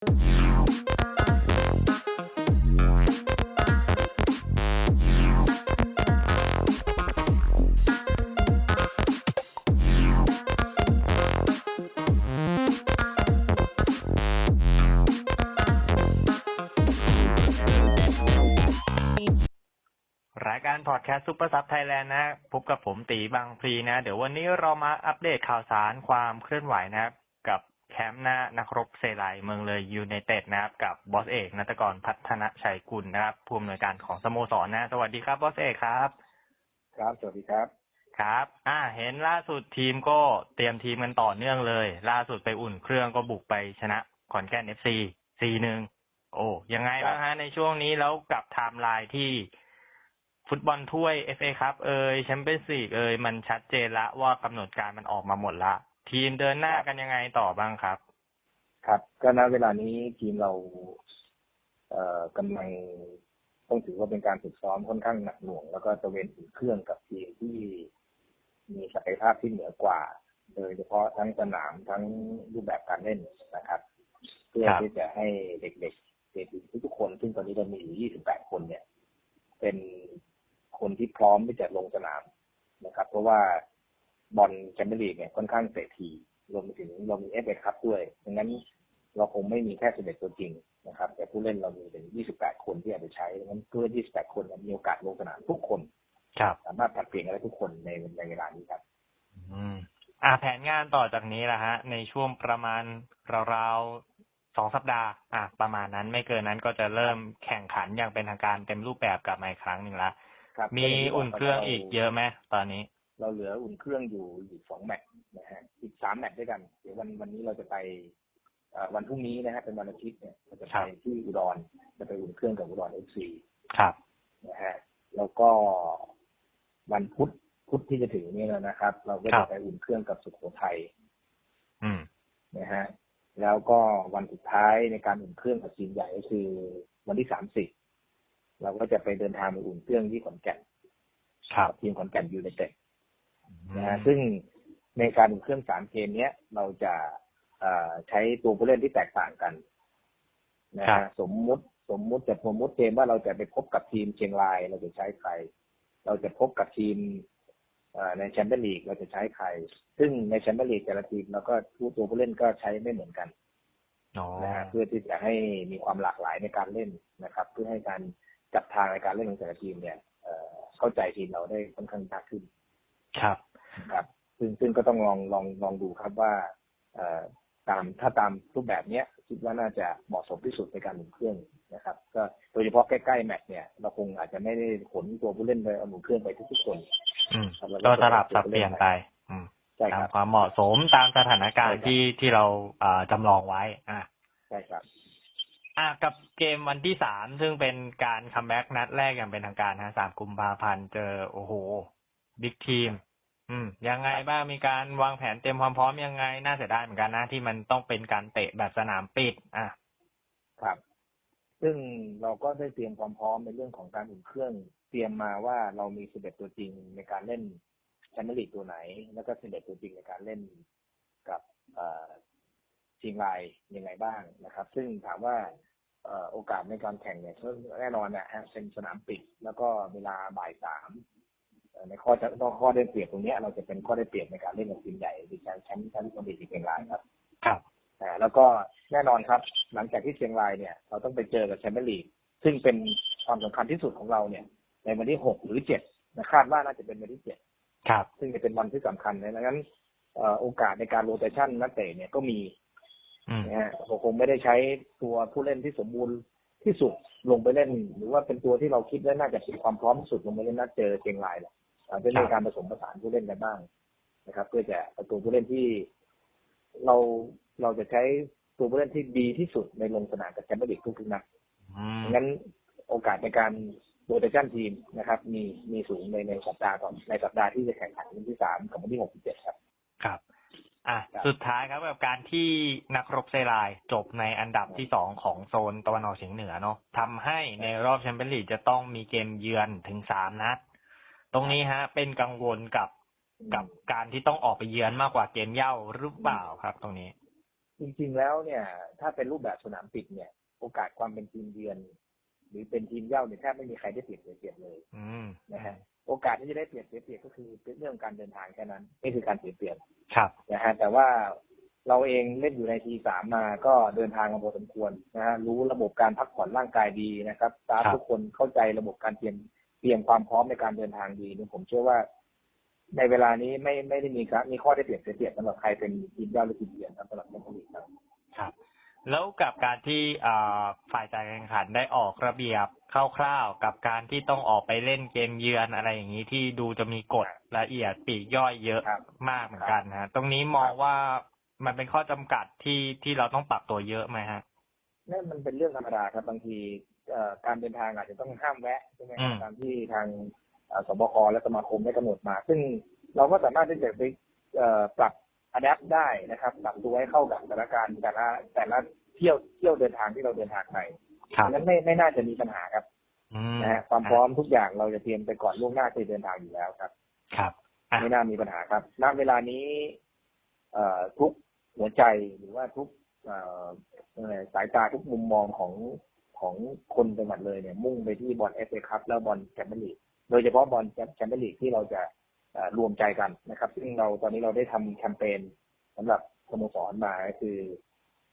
รายการพอดแคสต์ซุปเปอร์ซับไทยแลนด์นะพบกับผมตีบางพลีนะ เดี๋ยววันนี้เรามาอัปเดตข่าวสารความเคลื่อนไหวนะครับ กับ แคมป์หน้านักรบเซไลเมืองเลยยูไนเต็ดนะครับ กับบอสเอกนัตกรพัฒนชัยกุลนะครับผู้อำนวยการของสโมสรนะสวัสดีครับบอสเอกครับ ครับสวัสดีครับครับ อ่า เห็นล่าสุดทีมก็เตรียมทีมกันต่อเนื่องเลย ล่าสุดไปอุ่นเครื่องก็บุกไปชนะขอนแก่นเอฟซีซีหนึ่งโอ้ยังไงบ้างฮะในช่วงนี้แล้วกับไทม์ไลน์ที่ฟุตบอลถ้วย FA ครับเอยแชมเปี้ยนส์ลีกเอยมันชัดเจนละว่ากำหนดการมันออกมาหมดละ ทีมเดินหน้ากันยังไงต่อบ้างครับ ครับ ก็ณเวลานี้ทีมเรา เอ่อกำลังต้องถือว่าเป็นการฝึกซ้อมค่อนข้างหนักหน่วง แล้วก็ตะเวนอุ่นเครื่องกับทีมที่มีศักยภาพที่เหนือกว่า โดยเฉพาะทั้งสนามทั้งรูปแบบการเล่นนะครับ เพื่อที่จะให้เด็กๆเด็กทุกคน ซึ่งตอนนี้เรามีอยู่ 28 คนเนี่ย เป็นคนที่พร้อมที่จะลงสนามนะครับ เพราะว่า บอลแชมเปี้ยนลีกเนี่ยค่อนข้างเตะทีรวมไปถึงเรามีเอฟเอคัพด้วยดังนั้นเราคงไม่มีแค่11ตัวจริงนะครับ แต่ผู้เล่นเรามีถึง28คนที่อาจจะใช้ดังนั้นเพื่อ28คนเนี่ยมีโอกาสลงสนามทุกคนครับสามารถผลัดเปลี่ยนกันได้ทุกคนในในเวลานี้ครับ อืมอ่าแผนงานต่อจากนี้ล่ะฮะ ในช่วงประมาณราวๆสองสัปดาห์ อะประมาณนั้นไม่เกินนั้นก็จะเริ่มแข่งขันอย่างเป็นทางการเต็มรูปแบบกลับมาอีกครั้งหนึ่งละครับมีอุ่นเครื่องอีกเยอะไหมตอนนี้ เราเหลืออุ่นเครื่องอยู่อีกสองแมตช์นะฮะอีกสามแมตช์ด้วยกัน เดี๋ยววันวันนี้เราจะไปเอ่อวันพรุ่งนี้นะฮะเป็นวันอาทิตย์เนี่ยเราจะครัไปบที่อุดรจะไปอุ่นเครื่องกับอุดรเอฟซีครับนะฮะแล้วก็วันพุธพุธที่จะถึงนี้แล้วนะครับ เราก็ครัจะบไปอุ่นเครื่องกับสุโขทัยอืมนะฮะแล้วก็วันสุดท้ายในการอุ่นเครื่องกับทีมใหญ่ก็คือ วันที่สามสิบเราก็จะไปเดินทางไปอุ่นเครื่องที่ขอนแก่นครับกับทีมขอนแก่นยูไนเต็ด นะอืฮะมซึ่งในการอุ่นเครื่องสามเกมเนี้ยเราจะเอ่อใช้ตัวผู้เล่นที่แตกต่างกันนะครัฮะบสมมุติสมมุติจะสมมุติเกมว่าเราจะไปพบกับทีมเชียงรายเราจะใช้ใคร เราจะพบกับทีมเอ่อในแชมเปี้ยนลีกเราจะใช้ใคร ซึ่งในแชมเปี้ยนลีกแต่ละทีมเราก็ทุกตัวผู้เล่นก็ใช้ไม่เหมือนกันอ๋อนะฮะเพื่อที่จะให้มีความหลากหลายในการเล่นนะครับ เพื่อให้การจับทางในการเล่นของแต่ละทีมเนี่ยเอ่อเข้าใจทีมเราได้ค่อนข้างมากขึ้น ครับครับ ซึ่งซึ่งก็ต้องลองลองลองดูครับว่าเอ่อตามถ้าตามรูปแบบเนี้ยคิดว่าน่าจะเหมาะสมที่สุดในการหนุนเครื่องนะครับ ก็โดยเฉพาะใกล้ๆแมตช์เนี่ยเราคงอาจจะไม่ได้ขนตัวผู้เล่นไปเอาหนุนเครื่องไปทุกๆคนอืมครับแล้วก็ก็สลับสับเปลี่ยนไปอืมใช่ตาคมรับความเหมาะสมตามสถานการณ์ใช่ครับที่ที่เราอ่าจำลองไว้ อะใช่ครับอะกับเกมวันที่สามซึ่งเป็นการคัมแบ็กนัดแรกอย่างเป็นทางการนะสามกุมภาพันธ์เจอโอ้โห บิ๊กทีมอืม ยังไงบ้างมีการวางแผนเตรียมความพร้อมยังไง น่าเสียดายเหมือนกันนะที่มันต้องเป็นการเตะแบบสนามปิด อะ ครับ ซึ่งเราก็ได้เตรียมความพร้อมในเรื่องของการอุ่นเครื่อง เตรียมมาว่าเรามีสิบเอ็ดตัวจริงในการเล่นแชมเปี้ยนลีกตัวไหน แล้วก็สิบเอ็ดตัวจริงในการเล่นกับเอ่อเชียงรายยังไงบ้างนะครับ ซึ่งถามว่าโอกาสในการแข่งเนี่ยแน่นอนนะฮะเป็นสนามปิด แล้วก็เวลาบ่ายสาม ในข้อจะข้อได้เปรียบตรงเนี้ยเราจะเป็นข้อได้เปรียบในการเล่นกับทีมใหญ่ที่แชมป์แชมป์แชมป์ลีกเชียงรายครับครับอ่าแล้วก็แน่นอนครับ หลังจากที่เชียงรายเนี่ย เราต้องไปเจอกับแชมเปี้ยนลีกซึ่งเป็นความสำคัญที่สุดของเราเนี่ย ในวันที่หกหรือเจ็ดนะคาดว่าน่าจะเป็นวันที่เจ็ดครับ ซึ่งจะเป็นวันที่สำคัญนะดังนั้นเอ่อโอกาสในการโรเตชันนักเตะเนี่ยก็มีอืมนะฮะเราคงไม่ได้ใช้ตัวผู้เล่นที่สมบูรณ์ที่สุดลงไปเล่น หรือว่าเป็นตัวที่เราคิดว่าน่าจะเป็นความพร้อมที่สุดลงไปเล่นนัดเจอเชียงรายแหละ อาจจะมีการผสมผสานผู้เล่นกันบ้างนะครับ เพื่อจะเอาตัวผู้เล่นที่เราเราจะใช้ตัวผู้เล่นที่ดีที่สุดในลงสนามกับแชมเปี้ยนลีกทุกๆนัดอืมงั้นโอกาสในการโรเตชันทีมนะครับ มีมีสูงในในสัปดาห์ก่อนในสัปดาห์ที่จะแข่งขันวันที่สามกับวันที่หกที่เจ็ดครับ ครับอะครับสุดท้ายครับกับการที่นักรบเซรายจบในอันดับที่สองของโซนตะวันออกเฉียงเหนือเนาะทำให้ในรอบแชมเปี้ยนลีกจะต้องมีเกมเยือนถึงสามนัด ตรงนี้ฮะ เป็นกังวลกับกับการที่ต้องออกไปเยือนมากกว่าเกมเย่าหรือเปล่าครับ ตรงนี้ จริงๆแล้วเนี่ย ถ้าเป็นรูปแบบสนามปิดเนี่ย โอกาสความเป็นทีมเยือน หรือเป็นทีมเย่าเนี่ยแทบไม่มีใครได้เปรียบเสียเปรียบเลยอืมนะฮะโอกาสที่จะได้เปรียบเสียเปรียบก็คือเป็นเรื่องการเดินทางแค่นั้นนี่คือการเสียเปรียบครับนะฮะแต่ว่าเราเองเล่นอยู่ในทีสามมาก็เดินทางมาพอสมควรนะฮะรู้ระบบการพักผ่อนร่างกายดีนะครับสตาฟครับทุกคนเข้าใจระบบการเตรียม เตรียมความพร้อมในการเดินทางดีเนี่ยผมเชื่อว่า ในเวลานี้ไม่ไม่ได้มีครับ มีข้อได้เปรียบเสียเปรียบสำหรับใครเป็นทีมเย่าหรือทีมเยือนครับสำหรับแชมเปี้ยนลีกครับครับ แล้วกับการที่อ่าฝ่ายจัดการแข่งขันได้ออกระเบียบคร่าวๆกับการที่ต้องออกไปเล่นเกมเยือนอะไรอย่างนี้ที่ดูจะมีกฎละเอียดปลีกย่อยเยอะครับมากเหมือนกันนะฮะตรงนี้มองว่ามันเป็นข้อจำกัดที่ที่เราต้องปรับตัวเยอะไหมฮะนั่นมันเป็นเรื่องธรรมดาครับบางทีเอ่อ การเดินทางอาจจะต้องห้ามแวะใช่ไหมครับอืมตามที่ทางเอ่อสบคและสมาคมได้กำหนดมา ซึ่งเราก็สามารถที่จะไปเอ่อปรับอัดแอปได้นะครับปรับตัวให้เข้ากับสถานการณ์แต่ละแต่ละเที่ยวเที่ยวเดินทางที่เราเดินทางไปครับนั้นไม่ไม่น่าจะมีปัญหาครับอืมนะฮะความพร้อมทุกอย่างเราจะเตรียมไปก่อนล่วงหน้าที่เดินทางอยู่แล้วครับ ครับอะไม่น่ามีปัญหาครับณเวลานี้ เอ่อทุกหัวใจหรือว่าทุกเอ่อเอ่อสายตาทุกมุมมองของ ของคนจังหวัดเลยเนี่ย มุ่งไปที่บอลเอฟเอคัพแล้วบอลแชมเปี้ยนลีกโดยเฉพาะบอลแชมเปี้ยนลีกที่เราจะเอ่อรวมใจกันนะครับ ซึ่งเราตอนนี้เราได้ทำแคมเปญสำหรับสโมสรมาก็คือ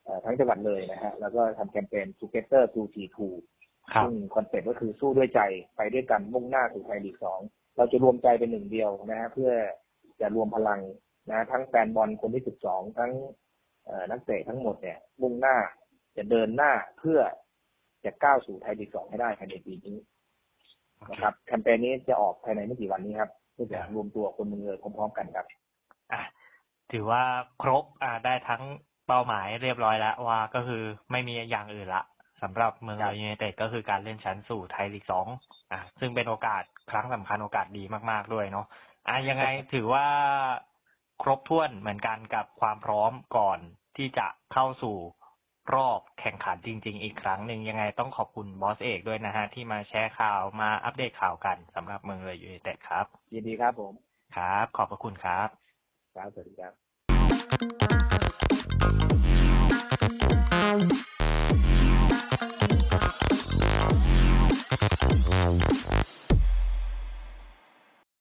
เอ่อทั้งจังหวัดเลยนะฮะแล้วก็ทำแคมเปญ Together to T2 ครับซึ่งคอนเซ็ปต์ก็คือสู้ด้วยใจไปด้วยกันมุ่งหน้าสู่ไทยลีกสองเราจะรวมใจเป็นหนึ่งเดียวนะฮะเพื่อจะรวมพลังนะทั้งแฟนบอลคนที่สิบสองทั้งเอ่อนักเตะทั้งหมดเนี่ยมุ่งหน้าจะเดินหน้าเพื่อ จะก้าวสู่ไทยลีกสองให้ได้ภายในปีนี้นะครับแคมเปญนี้จะออกภายในไม่กี่วันนี้ครับเพื่อจะรวมตัวคนเมืองเลยพร้อมๆกันครับอะถือว่าครบอ่าได้ทั้งเป้าหมายเรียบร้อยแล้วว่าก็คือไม่มีอย่างอื่นละสำหรับเมืองครัเลบยยูไนเต็ดก็คือการเล่นชั้นสู่ไทยลีกสองอะซึ่งเป็นโอกาสครั้งสำคัญโอกาสดีมากๆด้วยเนาะอะยังไงถือว่าครบถ้วนเหมือนกันกับความพร้อมก่อนที่จะเข้าสู่ รอบแข่งขันจริง ๆ อีกครั้งหนึ่งยังไงต้องขอบคุณบอสเอกด้วยนะฮะ ที่มาแชร์ข่าวมาอัปเดตข่าวกันสำหรับเมืองเลยยูไนเต็ดครับ ยินดีครับผมครับ ขอบพระคุณครับ ครับสวัสดีครับ